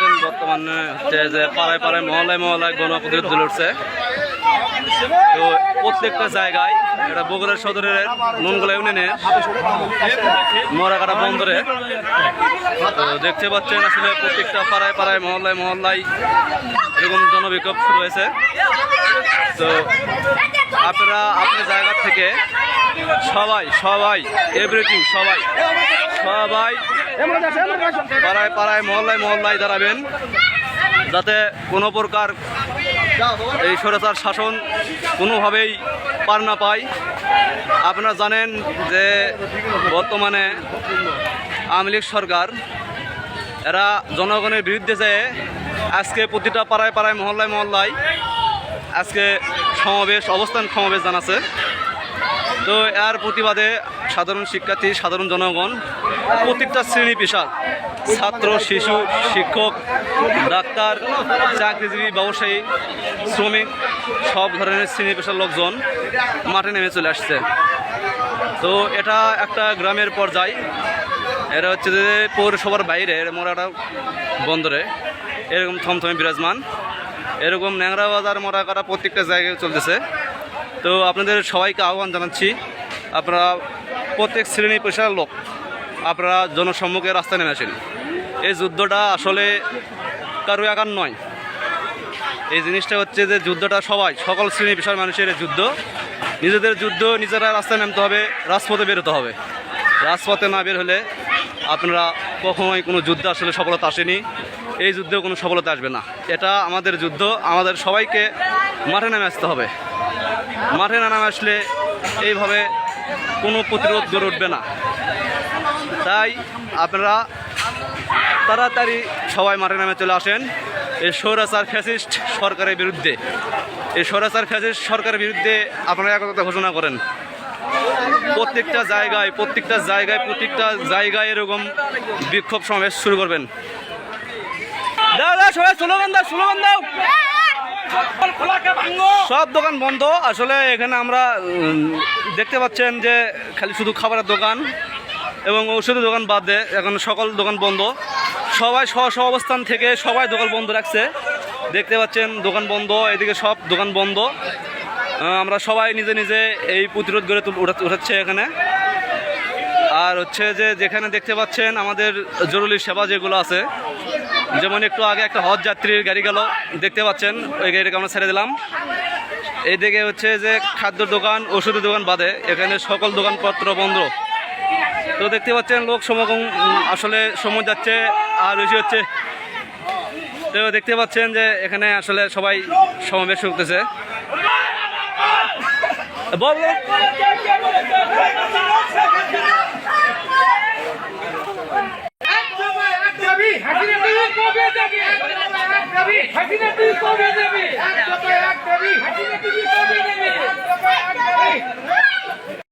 পাচ্ছেন বর্তমানে হচ্ছে যে পাড়ায় পাড়ায় মহলায় মহলায় গণপ্রতিরোধ উঠছে। তো প্রত্যেকটা জায়গায় এটা বগুড়া সদরের নুনগুলা ইউনিয়নের মরাকাটা বন্দরে, তো দেখতে পাচ্ছেন আসলে প্রত্যেকটা পাড়ায় পাড়ায় মহল্লায় মহল্লায় এরকম জনবিক্ষোভ শুরু হয়েছে। তো আপনারা আপনার জায়গা থেকে সবাই সবাই এভরিথিং সবাই সবাই পাড়ায় পাড়ায়, মহল্লায় মহল্লায় দাঁড়াবেন। যাতে কোনো প্রকার এই স্বৈরাচার শাসন কোনোভাবেই পার না পায়। আপনারা জানেন যে বর্তমানে আওয়ামী লীগ সরকার, এরা জনগণের বিরুদ্ধে যেয়ে আজকে প্রতিটা পাড়ায় পাড়ায়, মহল্লায় মহল্লায় আজকে সমাবেশ, অবস্থান সমাবেশ জানাচ্ছে। তো এর প্রতিবাদে সাধারণ শিক্ষার্থী, সাধারণ জনগণ, প্রত্যেকটা শ্রেণি পেশা ছাত্র, শিশু, শিক্ষক, ডাক্তার, চাকরিজীবী, ব্যবসায়ী, শ্রমিক, সব ধরনের শ্রেণি পেশার লোকজন মাঠে নেমে চলে আসছে। তো এটা একটা গ্রামের পর্যায়। এরা হচ্ছে যে পৌরসভার বাইরে মোরাটা বন্দরে। এরকম থমথমে বিরাজমান। এরকম ন্যাংরা বাজার মোরাকাটা প্রত্যেকটা জায়গায় চলতেছে। তো আপনাদের সবাইকে আহ্বান জানাচ্ছি, আপনারা প্রত্যেক শ্রেণি পেশার লোক আপনারা জনসম্মুখে রাস্তায় নেমে আসেন। এই যুদ্ধটা আসলে কারও একার নয়। এই জিনিসটা হচ্ছে যে যুদ্ধটা সবাই, সকল শ্রেণি পেশার মানুষের যুদ্ধ। নিজেদের যুদ্ধ নিজেরা রাস্তায় নামতে হবে, রাজপথে বেরোতে হবে। রাজপথে না বের হলে আপনারা কখনোই কোনো যুদ্ধে আসলে সফলতা আসেনি। এই যুদ্ধেও কোনো সফলতা আসবে না। এটা আমাদের যুদ্ধ, আমাদের সবাইকে মাঠে নামে আসতে হবে। মাঠে না নামে আসলে এইভাবে কোনো প্রতিরোধ গড়ে উঠবে না। তাই আপনারা তাড়াতাড়ি সবাই মাঠে নামে চলে আসেন। এই সৌরাচার ফ্যাসিস্ট সরকারের বিরুদ্ধে। এই সৌরাচার ফ্যাসিস্ট সরকারের বিরুদ্ধে আপনারা একতা ঘোষণা করেন। প্রত্যেকটা জায়গায় প্রত্যেকটা জায়গায় প্রত্যেকটা জায়গায় এরকম বিক্ষোভ সমাবেশ শুরু করবেন। দাও দাও, সবাই, স্লোগান দাও স্লোগান দাও। সব দোকান বন্ধ। আসলে এখানে আমরা দেখতে পাচ্ছেন যে খালি শুধু খাবারের দোকান এবং ওষুধের দোকান বাদ দেয় এখন সকল দোকান বন্ধ। সবাই স্ব স্ব অবস্থান থেকে সবাই দোকান বন্ধ রাখছে। দেখতে পাচ্ছেন দোকান বন্ধ, এদিকে সব দোকান বন্ধ। আমরা সবাই নিজে নিজে এই প্রতিরোধ গড়ে উঠাচ্ছে এখানে। আর হচ্ছে যে যেখানে দেখতে পাচ্ছেন আমাদের জরুরি সেবা যেগুলো আছে যেমন একটু আগে একটা হজ যাত্রীর গাড়ি গেল, দেখতে পাচ্ছেন, ওই গাড়িটাকে আমরা ছেড়ে দিলাম। এইদিকে হচ্ছে যে খাদ্য দোকান, ওষুধের দোকান বাদে, এখানে সকল দোকানপত্র বন্ধ। তো দেখতে পাচ্ছেন, লোক সমাগম আসলে সময় যাচ্ছে, আর বেশি হচ্ছে। তো দেখতে পাচ্ছেন যে এখানে আসলে সবাই সমাবেশ করতেছে। বল। 소개해